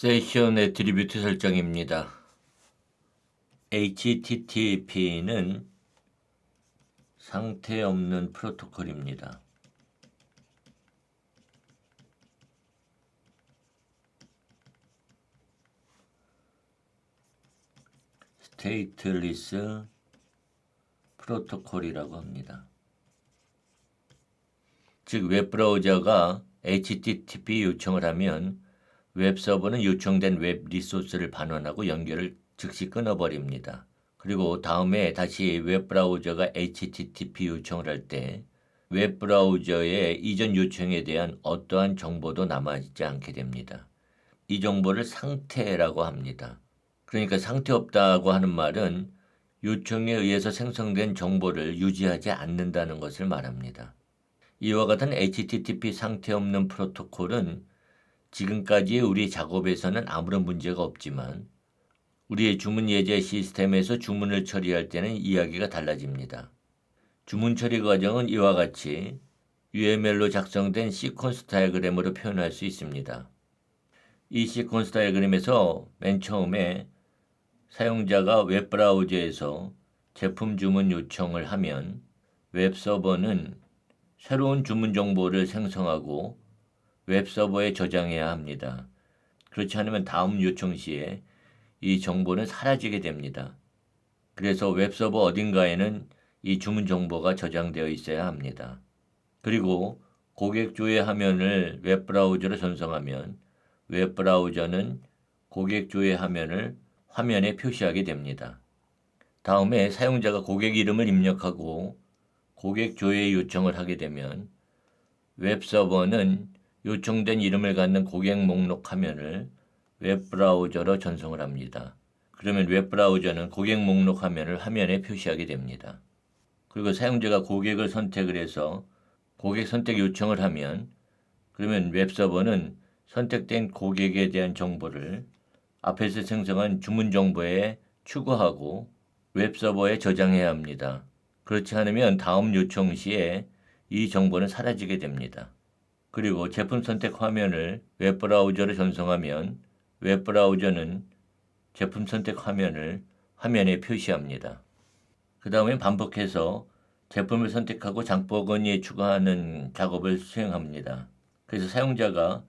세션 애트리뷰트 설정입니다. HTTP는 상태 없는 프로토콜입니다. 스테이트리스 프로토콜이라고 합니다. 즉 웹브라우저가 HTTP 요청을 하면 웹 서버는 요청된 웹 리소스를 반환하고 연결을 즉시 끊어버립니다. 그리고 다음에 다시 웹 브라우저가 HTTP 요청을 할 때 웹 브라우저의 이전 요청에 대한 어떠한 정보도 남아있지 않게 됩니다. 이 정보를 상태라고 합니다. 그러니까 상태 없다고 하는 말은 요청에 의해서 생성된 정보를 유지하지 않는다는 것을 말합니다. 이와 같은 HTTP 상태 없는 프로토콜은 지금까지 우리 작업에서는 아무런 문제가 없지만 우리의 주문 예제 시스템에서 주문을 처리할 때는 이야기가 달라집니다. 주문 처리 과정은 이와 같이 UML로 작성된 시퀀스 다이어그램으로 표현할 수 있습니다. 이 시퀀스 다이어그램에서 맨 처음에 사용자가 웹 브라우저에서 제품 주문 요청을 하면 웹 서버는 새로운 주문 정보를 생성하고 웹서버에 저장해야 합니다. 그렇지 않으면 다음 요청 시에 이 정보는 사라지게 됩니다. 그래서 웹서버 어딘가에는 이 주문 정보가 저장되어 있어야 합니다. 그리고 고객 조회 화면을 웹브라우저로 전송하면 웹브라우저는 고객 조회 화면을 화면에 표시하게 됩니다. 다음에 사용자가 고객 이름을 입력하고 고객 조회 요청을 하게 되면 웹서버는 요청된 이름을 갖는 고객 목록 화면을 웹브라우저로 전송을 합니다. 그러면 웹브라우저는 고객 목록 화면을 화면에 표시하게 됩니다. 그리고 사용자가 고객을 선택을 해서 고객 선택 요청을 하면 그러면 웹서버는 선택된 고객에 대한 정보를 앞에서 생성한 주문 정보에 추가하고 웹서버에 저장해야 합니다. 그렇지 않으면 다음 요청 시에 이 정보는 사라지게 됩니다. 그리고 제품 선택 화면을 웹브라우저로 전송하면 웹브라우저는 제품 선택 화면을 화면에 표시합니다. 그 다음에 반복해서 제품을 선택하고 장바구니에 추가하는 작업을 수행합니다. 그래서 사용자가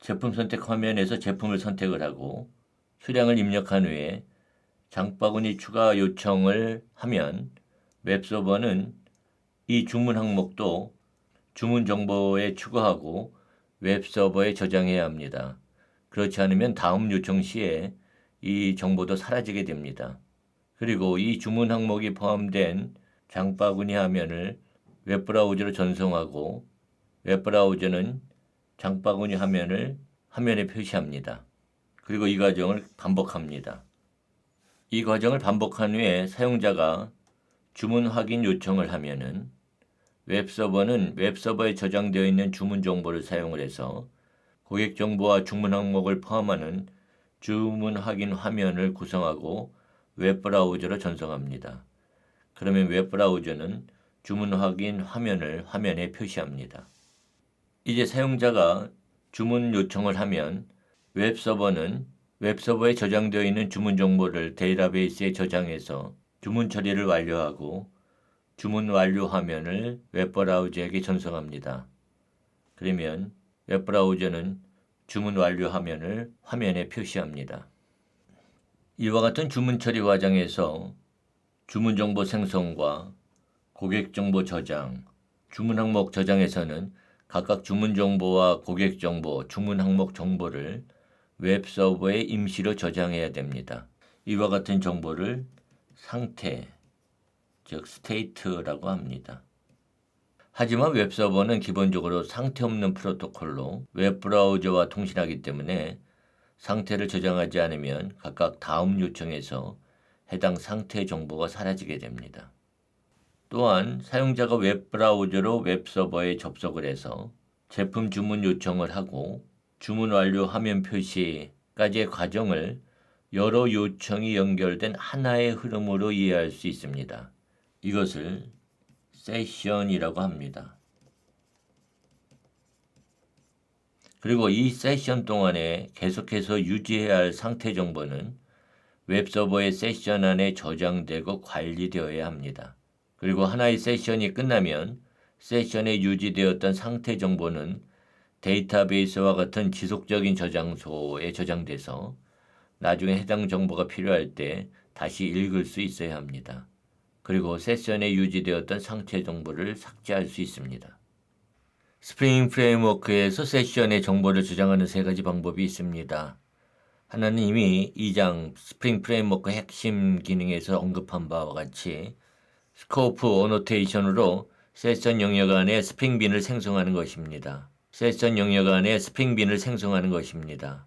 제품 선택 화면에서 제품을 선택을 하고 수량을 입력한 후에 장바구니 추가 요청을 하면 웹서버는 이 주문 항목도 주문 정보에 추가하고 웹 서버에 저장해야 합니다. 그렇지 않으면 다음 요청 시에 이 정보도 사라지게 됩니다. 그리고 이 주문 항목이 포함된 장바구니 화면을 웹브라우저로 전송하고 웹브라우저는 장바구니 화면을 화면에 표시합니다. 그리고 이 과정을 반복합니다. 이 과정을 반복한 후에 사용자가 주문 확인 요청을 하면은 웹서버는 웹서버에 저장되어 있는 주문 정보를 사용을 해서 고객 정보와 주문 항목을 포함하는 주문 확인 화면을 구성하고 웹브라우저로 전송합니다. 그러면 웹브라우저는 주문 확인 화면을 화면에 표시합니다. 이제 사용자가 주문 요청을 하면 웹서버는 웹서버에 저장되어 있는 주문 정보를 데이터베이스에 저장해서 주문 처리를 완료하고 주문 완료 화면을 웹브라우저에게 전송합니다. 그러면 웹브라우저는 주문 완료 화면을 화면에 표시합니다. 이와 같은 주문 처리 과정에서 주문 정보 생성과 고객 정보 저장, 주문 항목 저장에서는 각각 주문 정보와 고객 정보, 주문 항목 정보를 웹 서버에 임시로 저장해야 됩니다. 이와 같은 정보를 상태, 즉 스테이트라고 합니다. 하지만 웹서버는 기본적으로 상태 없는 프로토콜로 웹브라우저와 통신하기 때문에 상태를 저장하지 않으면 각각 다음 요청에서 해당 상태 정보가 사라지게 됩니다. 또한 사용자가 웹브라우저로 웹서버에 접속을 해서 제품 주문 요청을 하고 주문 완료 화면 표시까지의 과정을 여러 요청이 연결된 하나의 흐름으로 이해할 수 있습니다. 이것을 세션이라고 합니다. 그리고 이 세션 동안에 계속해서 유지해야 할 상태 정보는 웹서버의 세션 안에 저장되고 관리되어야 합니다. 그리고 하나의 세션이 끝나면 세션에 유지되었던 상태 정보는 데이터베이스와 같은 지속적인 저장소에 저장돼서 나중에 해당 정보가 필요할 때 다시 읽을 수 있어야 합니다. 그리고 세션에 유지되었던 상태 정보를 삭제할 수 있습니다. 스프링 프레임워크에서 세션의 정보를 저장하는 세 가지 방법이 있습니다. 하나는 이미 2장 스프링 프레임워크 핵심 기능에서 언급한 바와 같이 스코프 어노테이션으로 세션 영역 안에 스프링빈을 생성하는 것입니다. 세션 영역 안에 스프링빈을 생성하는 것입니다.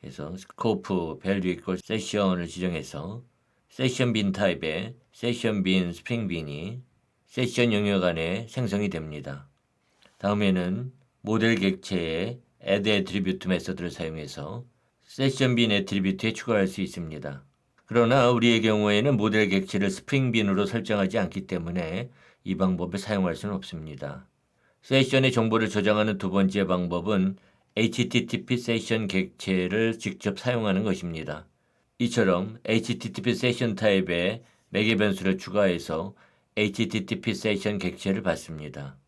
그래서 스코프 밸류 이퀄 세션을 지정해서 세션 빈 타입의 세션 빈 스프링 빈이 세션 영역 안에 생성이 됩니다. 다음에는 모델 객체의 add attribute 메서드를 사용해서 세션 빈 애트리뷰트에 추가할 수 있습니다. 그러나 우리의 경우에는 모델 객체를 스프링 빈으로 설정하지 않기 때문에 이 방법을 사용할 수는 없습니다. 세션의 정보를 저장하는 두 번째 방법은 HTTP 세션 객체를 직접 사용하는 것입니다. 이처럼 HTTP 세션 타입에 매개 변수를 추가해서 HTTP 세션 객체를 받습니다.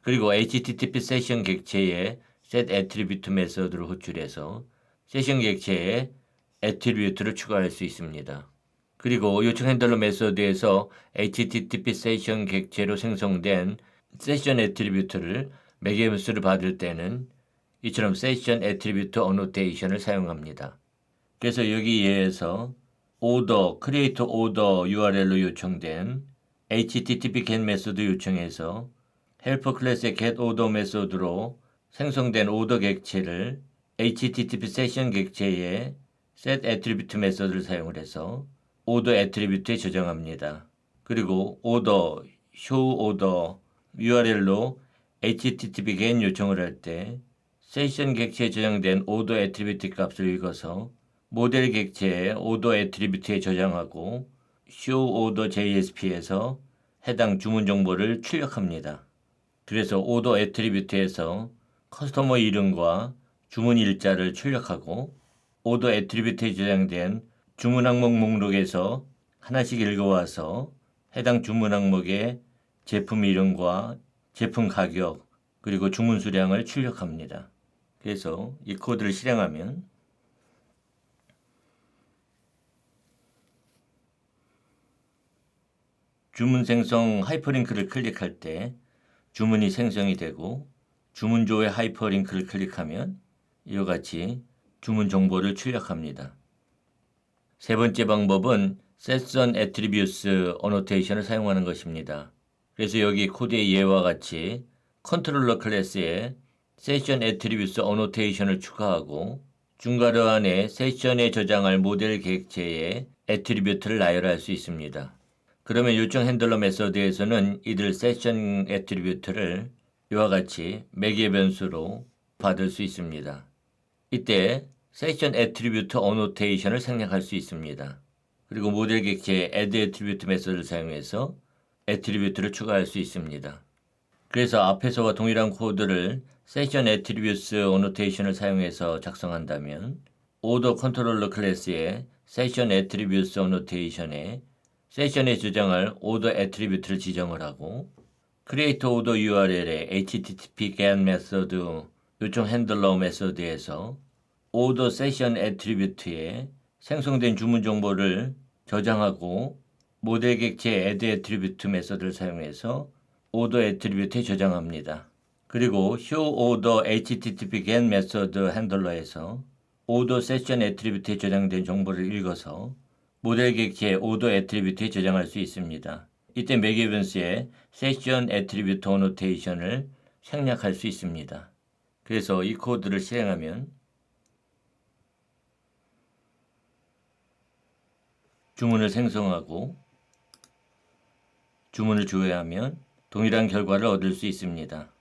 그리고 HTTP 세션 객체에 set attribute 메서드를 호출해서 세션 객체에 attribute를 추가할 수 있습니다. 그리고 요청 핸들러 메서드에서 HTTP 세션 객체로 생성된 세션 attribute를 매개 변수를 받을 때는 이처럼 세션 attribute annotation을 사용합니다. 그래서 여기에서 order, create order URL로 요청된 HTTP get 메소드 요청해서 헬퍼 클래스의 get order 메소드로 생성된 오더 객체를 HTTP 세션 객체에 set attribute 메소드를 사용을 해서 order attribute에 저장합니다. 그리고 order, show order URL로 HTTP get 요청을 할 때 세션 객체에 저장된 order attribute 값을 읽어서 모델 객체의 order attribute에 저장하고 show order JSP에서 해당 주문 정보를 출력합니다. 그래서 오더 애트리뷰트에서 커스터머 이름과 주문 일자를 출력하고 오더 애트리뷰트에 저장된 주문 항목 목록에서 하나씩 읽어와서 해당 주문 항목의 제품 이름과 제품 가격 그리고 주문 수량을 출력합니다. 그래서 이 코드를 실행하면 주문 생성 하이퍼링크를 클릭할 때 주문이 생성이 되고 주문조의 하이퍼링크를 클릭하면 이와 같이 주문 정보를 출력합니다. 세 번째 방법은 세션 애트리뷰스 어노테이션을 사용하는 것입니다. 그래서 여기 코드의 예와 같이 컨트롤러 클래스에 세션 애트리뷰스 어노테이션을 추가하고 중괄호 안에 세션에 저장할 모델 객체의 애트리뷰트를 나열할 수 있습니다. 그러면 요청 핸들러 메서드에서는 이들 세션 애트리뷰트를 이와 같이 매개 변수로 받을 수 있습니다. 이때 세션 애트리뷰트 어노테이션을 생략할 수 있습니다. 그리고 모델 객체의 add attribute 메서드를 사용해서 애트리뷰트를 추가할 수 있습니다. 그래서 앞에서와 동일한 코드를 세션 애트리뷰트 어노테이션을 사용해서 작성한다면 오더 컨트롤러 클래스의 세션 애트리뷰트 어노테이션에 세션에 저장할 order attribute를 지정을 하고 create order URL에 http get 메서드 요청 핸들러 메서드에서 order session attribute에 생성된 주문 정보를 저장하고 모델 객체 add attribute 메서드를 사용해서 order attribute에 저장합니다. 그리고 show order http get 메서드 핸들러에서 order session attribute에 저장된 정보를 읽어서 모델 객체 오더 애트리뷰트에 저장할 수 있습니다. 이때 맥이븐스의 세션 애트리뷰트 어노테이션을 생략할 수 있습니다. 그래서 이 코드를 실행하면 주문을 생성하고 주문을 조회하면 동일한 결과를 얻을 수 있습니다.